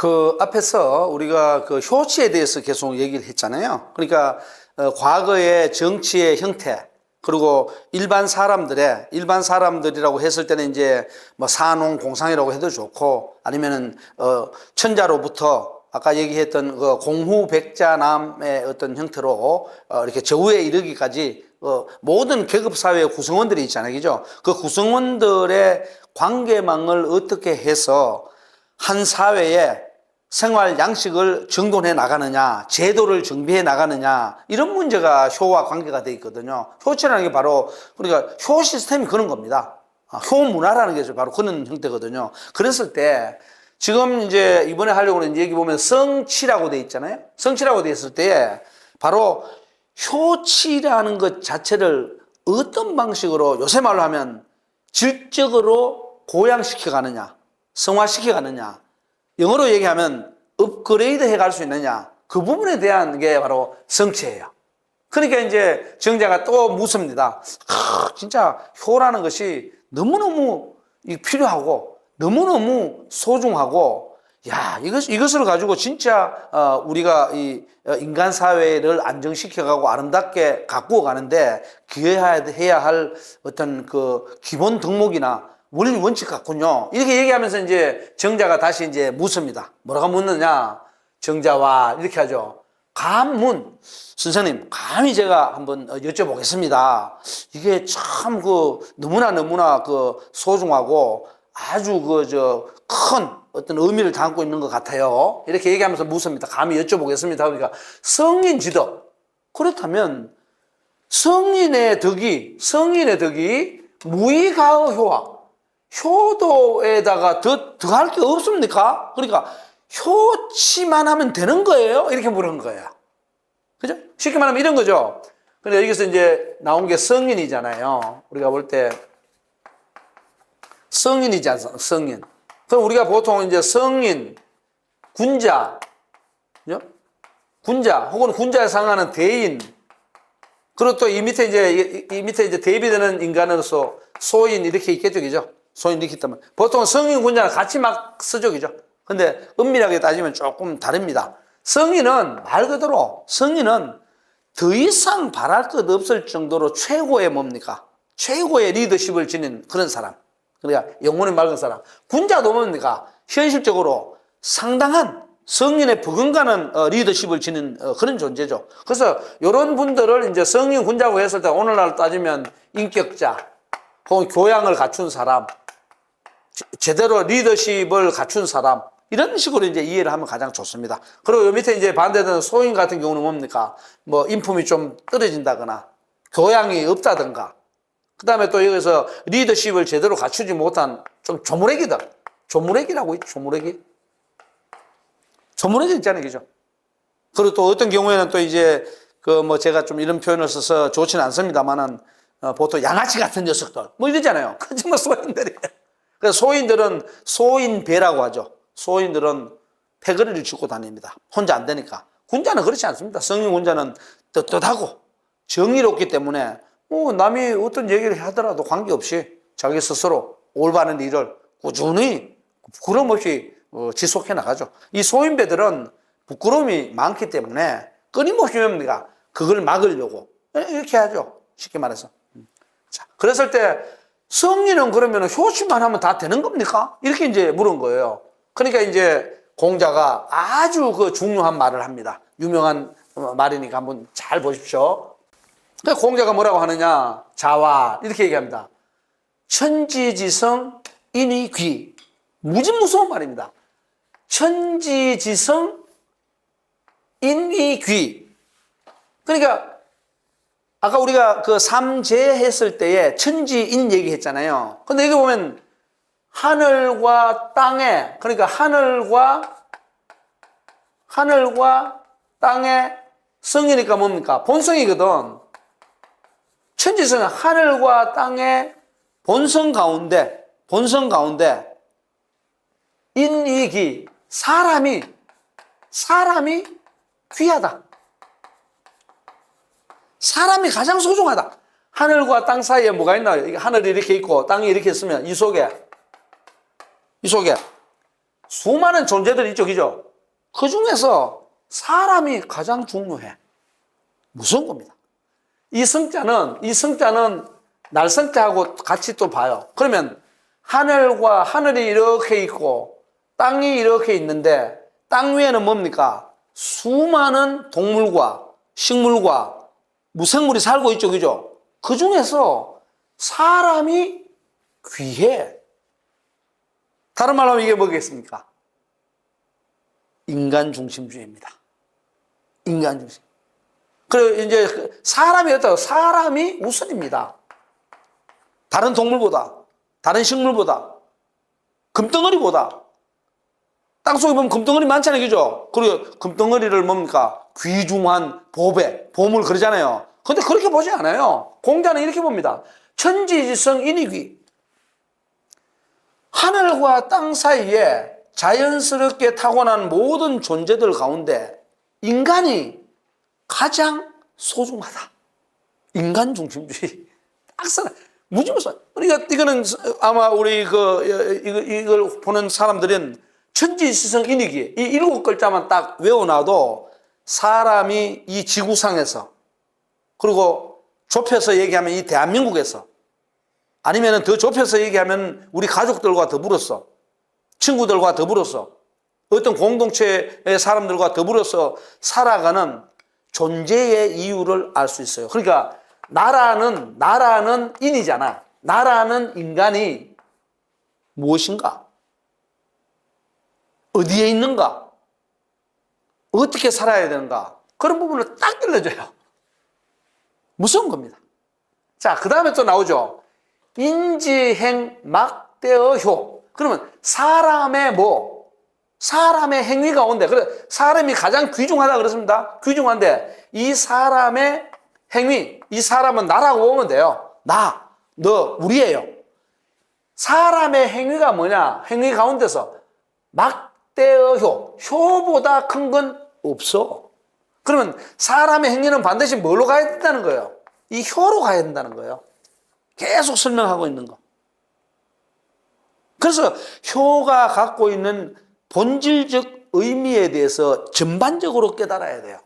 그 앞에서 우리가 그 효치에 대해서 계속 얘기를 했잖아요. 그러니까 어, 과거의 정치의 형태 그리고 일반 사람들의 일반 사람들이라고 했을 때는 이제 뭐 산농 공상이라고 해도 좋고 아니면은 어 천자로부터 아까 얘기했던 그 공후백자남의 어떤 형태로 어 이렇게 저우에 이르기까지 어 모든 계급 사회의 구성원들이 있잖아요, 그죠? 그 구성원들의 관계망을 어떻게 해서 한 사회에 생활 양식을 정돈해 나가느냐, 제도를 정비해 나가느냐, 이런 문제가 효와 관계가 돼 있거든요. 효치라는 게 바로, 그러니까 효 시스템이 그런 겁니다. 아, 효 문화라는 게 바로 그런 형태거든요. 그랬을 때, 지금 이제 이번에 하려고 하는 얘기 보면 성치라고 돼 있잖아요. 성치라고 돼 있을 때, 바로 효치라는 것 자체를 어떤 방식으로 요새 말로 하면 질적으로 고양시켜 가느냐, 성화시켜 가느냐, 영어로 얘기하면 업그레이드 해갈 수 있느냐 그 부분에 대한 게 바로 성취예요. 그러니까 이제 정자가 또 묻습니다. 아, 진짜 효라는 것이 너무너무 필요하고 너무너무 소중하고 야 이것 이것을 가지고 진짜 어, 우리가 이 어, 인간 사회를 안정시켜가고 아름답게 가꾸어 가는데 기여해야 할 어떤 그 기본 덕목이나 원리 원칙 같군요. 이렇게 얘기하면서 이제 정자가 다시 이제 묻습니다. 뭐라고 묻느냐? 정자와 이렇게 하죠. 감문. 선생님, 감히 제가 한번 여쭤보겠습니다. 이게 참 그 너무나 너무나 그 소중하고 아주 그 저 큰 어떤 의미를 담고 있는 것 같아요. 이렇게 얘기하면서 묻습니다. 감히 여쭤보겠습니다. 그러니까 성인 지덕. 그렇다면 성인의 덕이, 성인의 덕이 무의가의 효와 효도에다가 더, 더 할 게 없습니까? 그러니까 효치만 하면 되는 거예요? 이렇게 물은 거야. 그죠? 쉽게 말하면 이런 거죠. 근데 여기서 이제 나온 게 성인이잖아요. 우리가 볼 때 성인이지 않습니까? 성인. 그럼 우리가 보통 이제 성인, 군자, 그죠? 군자, 혹은 군자에 상하는 대인, 그리고 또 이 밑에 이제, 이, 이 밑에 이제 대비되는 인간으로서 소인 이렇게 있겠죠, 그죠? 소인 이렇게 있다면. 보통 성인, 군자는 같이 막 그죠? 근데 엄밀하게 따지면 조금 다릅니다. 성인은 말 그대로 성인은 더 이상 바랄 것 없을 정도로 최고의 뭡니까? 최고의 리더십을 지닌 그런 사람. 그러니까 영혼이 맑은 사람. 군자도 뭡니까? 현실적으로 상당한 성인의 버금가는 어, 리더십을 지닌 어, 그런 존재죠. 그래서 이런 분들을 이제 성인 군자고 했을 때 오늘날 따지면 인격자, 혹은 교양을 갖춘 사람, 제대로 리더십을 갖춘 사람, 이런 식으로 이제 이해를 하면 가장 좋습니다. 그리고 요 밑에 이제 반대되는 소인 같은 경우는 뭡니까? 뭐 인품이 좀 떨어진다거나 교양이 없다든가 그 다음에 또 여기서 리더십을 제대로 갖추지 못한 좀 조무래기들. 조무래기라고 조무래기. 조무래기 있잖아요, 그죠? 그리고 또 어떤 경우에는 또 이제 그 뭐 제가 좀 이런 표현을 써서 좋지는 않습니다만은 어 보통 양아치 같은 녀석들. 뭐 이러잖아요. 그 정말 소인들이에요. 그래서 소인들은 소인배라고 하죠. 소인들은 패거리를 짚고 다닙니다. 혼자 안 되니까. 군자는 그렇지 않습니다. 성인 군자는 떳떳하고 정의롭기 때문에 뭐 남이 어떤 얘기를 하더라도 관계없이 자기 스스로 올바른 일을 꾸준히 부끄럼 없이 어, 지속해 나가죠. 이 소인배들은 부끄러움이 많기 때문에 끊임없이 뭡니까? 그걸 막으려고 이렇게 하죠. 쉽게 말해서. 자, 그랬을 때 성인은 그러면 효치만 하면 다 되는 겁니까? 이렇게 이제 물은 거예요. 그러니까 이제 공자가 아주 그 중요한 말을 합니다. 유명한 말이니까 한번 잘 보십시오. 그 공자가 뭐라고 하느냐? 자와 이렇게 얘기합니다. 천지지성 인의귀 무서운 말입니다. 천지지성 인의귀 그러니까 아까 우리가 그 삼재 했을 때에 천지인 얘기했잖아요. 근데 여기 보면 하늘과 땅에 그러니까 하늘과 하늘과 땅의 성이니까 뭡니까? 본성이거든. 천지성은 하늘과 땅의 본성 가운데 본성 가운데 인이기 사람이 사람이 귀하다. 사람이 가장 소중하다. 하늘과 땅 사이에 뭐가 있나요? 하늘이 이렇게 있고 땅이 이렇게 있으면 이 속에 이 속에 수많은 존재들이 있죠, 그죠? 그 중에서 사람이 가장 중요해. 무서운 겁니다. 이 성자는, 이 성자는 날성자하고 같이 또 봐요. 그러면 하늘과 하늘이 이렇게 있고 땅이 이렇게 있는데 땅 위에는 뭡니까? 수많은 동물과 식물과 무생물이 살고 있죠, 그죠? 그 중에서 사람이 귀해. 다른 말로 하면 이게 뭐겠습니까? 인간 중심주의입니다. 인간 중심. 그리고 이제 그 사람이 어떠 사람이 우선입니다. 다른 동물보다, 다른 식물보다, 금덩어리보다. 땅속에 보면 금덩어리 많잖아요, 그죠? 그리고 금덩어리를 뭡니까? 귀중한 보배, 보물 그러잖아요. 근데 그렇게 보지 않아요. 공자는 이렇게 봅니다. 천지지성 인이귀. 하늘과 땅 사이에 자연스럽게 타고난 모든 존재들 가운데 인간이 가장 소중하다. 인간 중심주의. 딱서 무지무서. 그러니까 이거는 아마 우리 그 이걸 보는 사람들은 천지지성 인이기 이 일곱 글자만 딱 외워놔도 사람이 이 지구상에서 그리고 좁혀서 얘기하면 이 대한민국에서 아니면 더 좁혀서 얘기하면 우리 가족들과 더불어서 친구들과 더불어서 어떤 공동체의 사람들과 더불어서 살아가는 존재의 이유를 알 수 있어요. 그러니까 나라는 나라는 인이잖아. 나라는 인간이 무엇인가? 어디에 있는가? 어떻게 살아야 되는가? 그런 부분을 딱 들려줘요. 무서운 겁니다. 자, 그 다음에 또 나오죠. 인지행 막대어 효. 그러면 사람의 뭐? 사람의 행위 가운데, 그래, 사람이 가장 귀중하다 그랬습니다. 귀중한데, 이 사람의 행위, 이 사람은 나라고 보면 돼요. 나, 너, 우리예요. 사람의 행위가 뭐냐? 행위 가운데서 막 대어 효. 효보다 큰 건 없어. 그러면 사람의 행위는 반드시 뭘로 가야 된다는 거예요? 이 효로 가야 된다는 거예요. 계속 설명하고 있는 거. 그래서 효가 갖고 있는 본질적 의미에 대해서 전반적으로 깨달아야 돼요.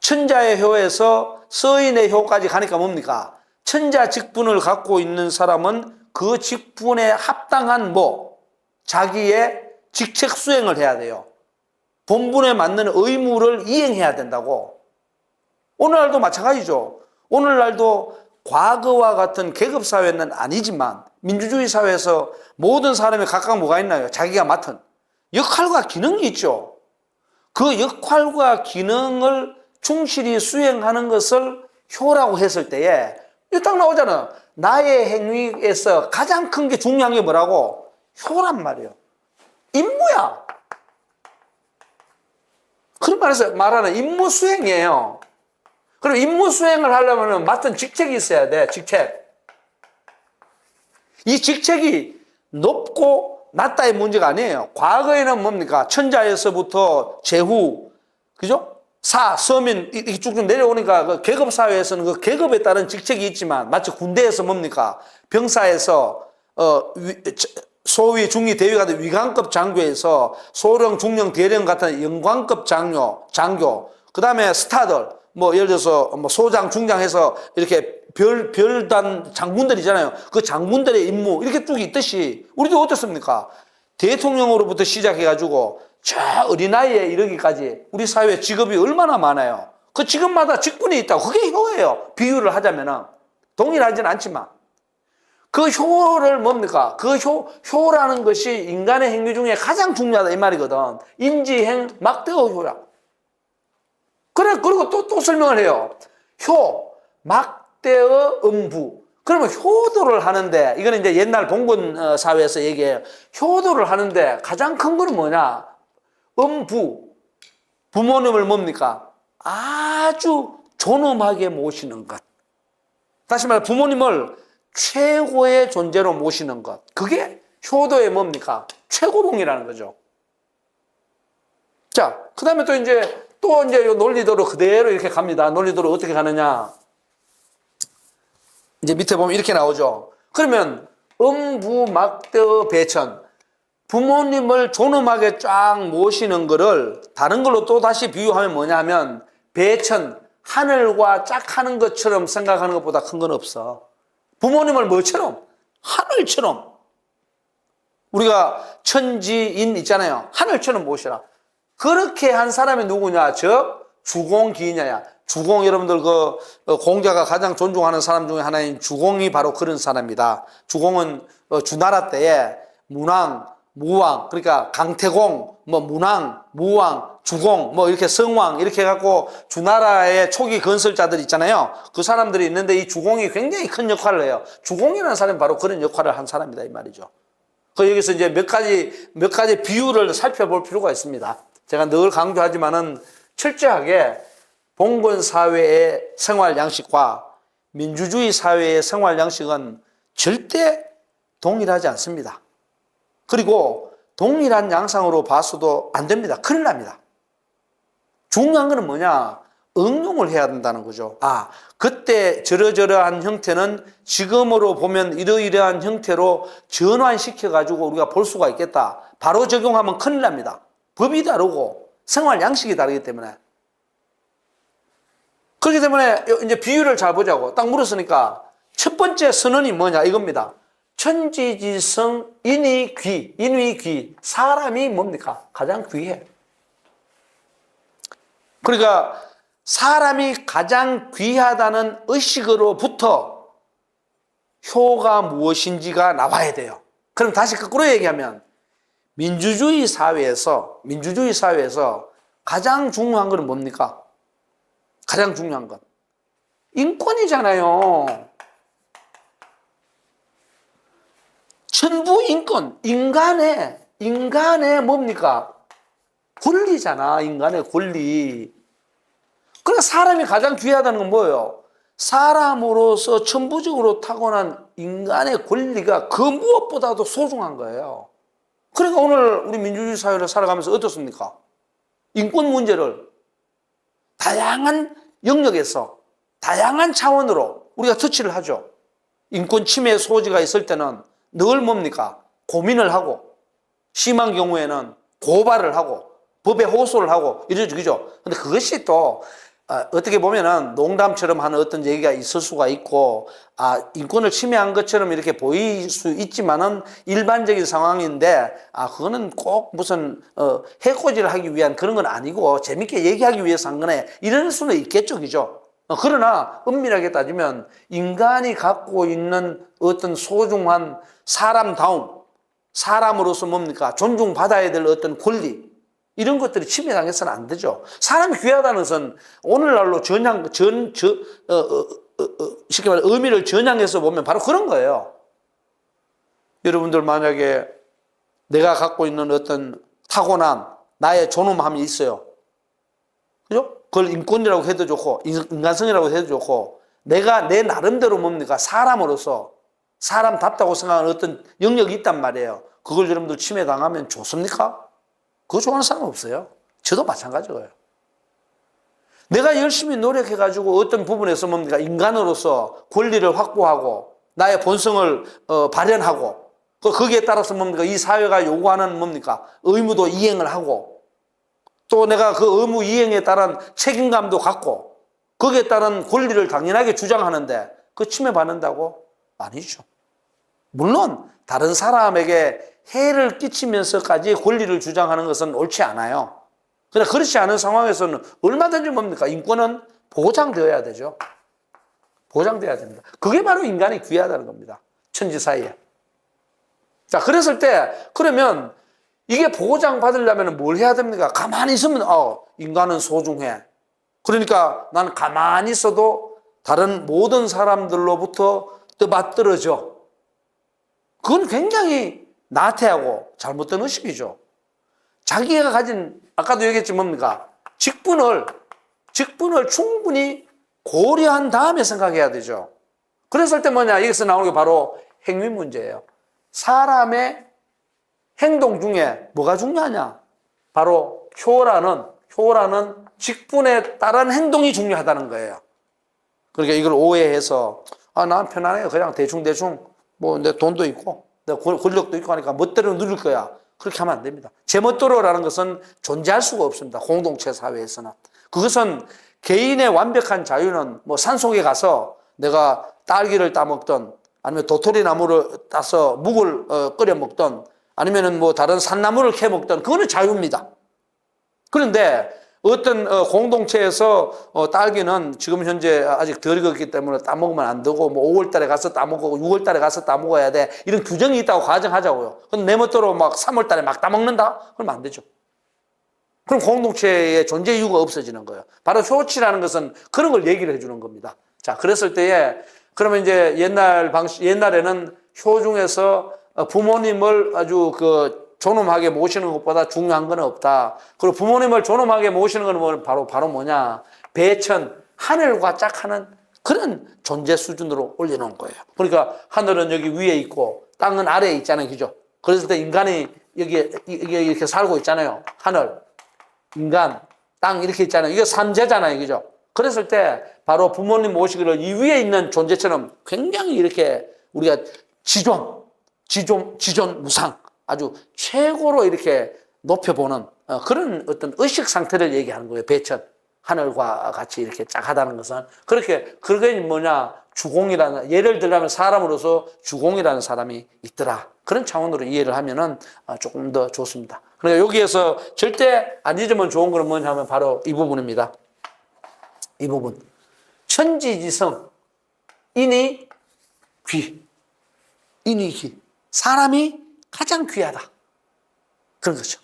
천자의 효에서 서인의 효까지 가니까 뭡니까? 천자 직분을 갖고 있는 사람은 그 직분에 합당한 뭐 자기의 직책 수행을 해야 돼요. 본분에 맞는 의무를 이행해야 된다고. 오늘날도 마찬가지죠. 오늘날도 과거와 같은 계급 사회는 아니지만 민주주의 사회에서 모든 사람이 각각 뭐가 있나요? 자기가 맡은 역할과 기능이 있죠. 그 역할과 기능을 충실히 수행하는 것을 효라고 했을 때에 딱 나오잖아. 나의 행위에서 가장 큰 게 중요한 게 뭐라고? 효란 말이에요. 임무야. 그런 말에서 말하는 임무 수행이에요. 그럼 임무 수행을 하려면 맡은 직책이 있어야 돼, 직책. 이 직책이 높고 낮다의 문제가 아니에요. 과거에는 뭡니까? 천자에서부터 제후, 그죠? 사, 서민, 이렇게 쭉쭉 내려오니까 그 계급 사회에서는 그 계급에 따른 직책이 있지만 마치 군대에서 뭡니까? 병사에서, 어, 위, 소위, 중위, 대위 같은 위관급 장교에서 소령, 중령, 대령 같은 영관급 장교, 장교, 그 다음에 스타들, 뭐 예를 들어서 뭐 소장, 중장 해서 이렇게 별, 별단 장군들이잖아요. 그 장군들의 임무 이렇게 쭉 있듯이 우리도 어떻습니까? 대통령으로부터 시작해가지고 저 어린아이에 이르기까지 우리 사회 직업이 얼마나 많아요. 그 직업마다 직분이 있다고. 그게 효예요. 비유를 하자면은. 동일하지는 않지만. 그 효를 뭡니까? 그 효, 효라는 것이 인간의 행위 중에 가장 중요하다 이 말이거든. 인지행 막대어 효라. 그래, 그리고 또, 또 설명을 해요. 효, 막대어 음부. 그러면 효도를 하는데, 이거는 이제 옛날 봉건 어, 사회에서 얘기해요. 효도를 하는데 가장 큰 거는 뭐냐? 음부. 부모님을 뭡니까? 아주 존엄하게 모시는 것. 다시 말해, 부모님을 최고의 존재로 모시는 것. 그게 효도의 뭡니까? 최고봉이라는 거죠. 자, 그 다음에 또 이제, 또 이제 요 논리도로 그대로 이렇게 갑니다. 논리도로 어떻게 가느냐. 이제 밑에 보면 이렇게 나오죠. 그러면, 음부, 막대, 배천. 부모님을 존엄하게 쫙 모시는 거를 다른 걸로 또 다시 비유하면 뭐냐면 배천 하늘과 짝 하는 것처럼 생각하는 것보다 큰 건 없어. 부모님을 뭐처럼 하늘처럼 우리가 천지인 있잖아요. 하늘처럼 모시라. 그렇게 한 사람이 누구냐? 저 주공기냐야. 주공 여러분들 그 어, 공자가 가장 존중하는 사람 중에 하나인 주공이 바로 그런 사람이다. 주공은 어, 주나라 때에 문왕, 무왕, 그러니까 강태공, 뭐 문왕, 무왕, 주공, 뭐 이렇게 성왕 이렇게 해갖고 주나라의 초기 건설자들 있잖아요. 그 사람들이 있는데 이 주공이 굉장히 큰 역할을 해요. 주공이라는 사람이 바로 그런 역할을 한 사람이다 이 말이죠. 그 여기서 이제 몇 가지 몇 가지 비율을 살펴볼 필요가 있습니다. 제가 늘 강조하지만은 철저하게 봉건 사회의 생활 양식과 민주주의 사회의 생활 양식은 절대 동일하지 않습니다. 그리고 동일한 양상으로 봐서도 안 됩니다. 큰일 납니다. 중요한 거는 뭐냐? 응용을 해야 된다는 거죠. 아, 그때 저러저러한 형태는 지금으로 보면 이러이러한 형태로 전환시켜가지고 우리가 볼 수가 있겠다. 바로 적용하면 큰일 납니다. 법이 다르고 생활 양식이 다르기 때문에. 그렇기 때문에 이제 비유를 잘 보자고 딱 물었으니까 첫 번째 선언이 뭐냐 이겁니다. 천지지성 인이 귀, 인위 귀. 사람이 뭡니까? 가장 귀해. 그러니까 사람이 가장 귀하다는 의식으로부터 효가 무엇인지가 나와야 돼요. 그럼 다시 거꾸로 얘기하면 민주주의 사회에서 민주주의 사회에서 가장 중요한 것은 뭡니까? 가장 중요한 것 인권이잖아요. 전부 인권, 인간의 인간의 뭡니까? 권리잖아. 인간의 권리. 그러니까 사람이 가장 귀하다는 건 뭐예요? 사람으로서 천부적으로 타고난 인간의 권리가 그 무엇보다도 소중한 거예요. 그러니까 오늘 우리 민주주의 사회를 살아가면서 어떻습니까? 인권 문제를 다양한 영역에서 다양한 차원으로 우리가 터치를 하죠. 인권 침해 소지가 있을 때는 늘 뭡니까? 고민을 하고 심한 경우에는 고발을 하고 법에 호소를 하고 이러죠, 그죠? 근데 그것이 또 어, 어떻게 보면은 농담처럼 하는 어떤 얘기가 있을 수가 있고 아 인권을 침해한 것처럼 이렇게 보일 수 있지만은 일반적인 상황인데 아 그거는 꼭 무슨 어 해코지를 하기 위한 그런 건 아니고 재밌게 얘기하기 위해서 한 거네 이럴 수는 있겠죠, 그죠? 어, 그러나 엄밀하게 따지면 인간이 갖고 있는 어떤 소중한 사람다움 사람으로서 뭡니까 존중받아야 될 어떤 권리 이런 것들이 침해당해서는 안 되죠. 사람이 귀하다는 것은 오늘날로 전향, 전, 저, 어, 어, 어, 어, 쉽게 말해 의미를 전향해서 보면 바로 그런 거예요. 여러분들 만약에 내가 갖고 있는 어떤 타고난 나의 존엄함이 있어요. 그죠? 그걸 인권이라고 해도 좋고, 인간성이라고 해도 좋고, 내가 내 나름대로 뭡니까? 사람으로서 사람답다고 생각하는 어떤 영역이 있단 말이에요. 그걸 여러분들 침해당하면 좋습니까? 그거 좋아하는 사람 없어요. 저도 마찬가지예요. 내가 열심히 노력해가지고 어떤 부분에서 뭡니까? 인간으로서 권리를 확보하고 나의 본성을 어, 발현하고 그 거기에 따라서 뭡니까? 이 사회가 요구하는 뭡니까? 의무도 이행을 하고 또 내가 그 의무 이행에 따른 책임감도 갖고 거기에 따른 권리를 당연하게 주장하는데 그 침해받는다고? 아니죠. 물론 다른 사람에게 해를 끼치면서까지 권리를 주장하는 것은 옳지 않아요. 그러나 그렇지 않은 상황에서는 얼마든지 뭡니까? 인권은 보장되어야 되죠. 보장돼야 됩니다. 그게 바로 인간이 귀하다는 겁니다. 천지 사이에. 자, 그랬을 때, 그러면 이게 보장받으려면 뭘 해야 됩니까? 가만히 있으면, 어, 인간은 소중해. 그러니까 나는 가만히 있어도 다른 모든 사람들로부터 떠받들어져. 그건 굉장히 나태하고 잘못된 의식이죠. 자기가 가진 아까도 얘기했지 뭡니까? 직분을 직분을 충분히 고려한 다음에 생각해야 되죠. 그랬을 때 뭐냐? 여기서 나오는 게 바로 행위 문제예요. 사람의 행동 중에 뭐가 중요하냐? 바로 효라는 효라는 직분에 따른 행동이 중요하다는 거예요. 그러니까 이걸 오해해서 아, 난 편안해요. 그냥 대충 대충 뭐 내 돈도 있고 권력도 있고 하니까 멋대로 누릴 거야. 그렇게 하면 안 됩니다. 제멋대로라는 것은 존재할 수가 없습니다. 공동체 사회에서는. 그것은 개인의 완벽한 자유는 뭐 산속에 가서 내가 딸기를 따먹던 아니면 도토리 나무를 따서 묵을 어, 끓여 먹던 아니면은 뭐 다른 산나무를 캐 먹던 그거는 자유입니다. 그런데 어떤 어, 공동체에서 어, 딸기는 지금 현재 아직 덜 익었기 때문에 따먹으면 안 되고 뭐 5월 달에 가서 따먹고 6월 달에 가서 따먹어야 돼. 이런 규정이 있다고 가정하자고요. 근데 내 멋대로 막 3월 달에 막 따먹는다? 그러면 안 되죠. 그럼 공동체의 존재 이유가 없어지는 거예요. 바로 효치라는 것은 그런 걸 얘기를 해주는 겁니다. 자, 그랬을 때에 그러면 이제 옛날 방식, 옛날에는 효 중에서 어, 부모님을 아주 그 존엄하게 모시는 것보다 중요한 건 없다. 그리고 부모님을 존엄하게 모시는 건 뭐- 바로, 바로 뭐냐. 배천, 하늘과 짝하는 그런 존재 수준으로 올려놓은 거예요. 그러니까 하늘은 여기 위에 있고 땅은 아래에 있잖아요. 그죠? 그랬을 때 인간이 여기, 이게 이렇게 살고 있잖아요. 하늘, 인간, 땅 이렇게 있잖아요. 이게 삼재잖아요. 그죠? 그랬을 때 바로 부모님 모시기를 이 위에 있는 존재처럼 굉장히 이렇게 우리가 지존, 지존, 지존 무상 아주 최고로 이렇게 높여보는 어, 그런 어떤 의식 상태를 얘기하는 거예요. 배천. 하늘과 같이 이렇게 짝하다는 것은 그렇게 그게 뭐냐 주공이라는 예를 들자면 사람으로서 주공이라는 사람이 있더라 그런 차원으로 이해를 하면은 어, 조금 더 좋습니다. 그러니까 여기에서 절대 안 잊으면 좋은 거는 뭐냐 하면 바로 이 부분입니다. 이 부분 천지지성 인이 귀 인이 귀 사람이 가장 귀하다 그런 거죠.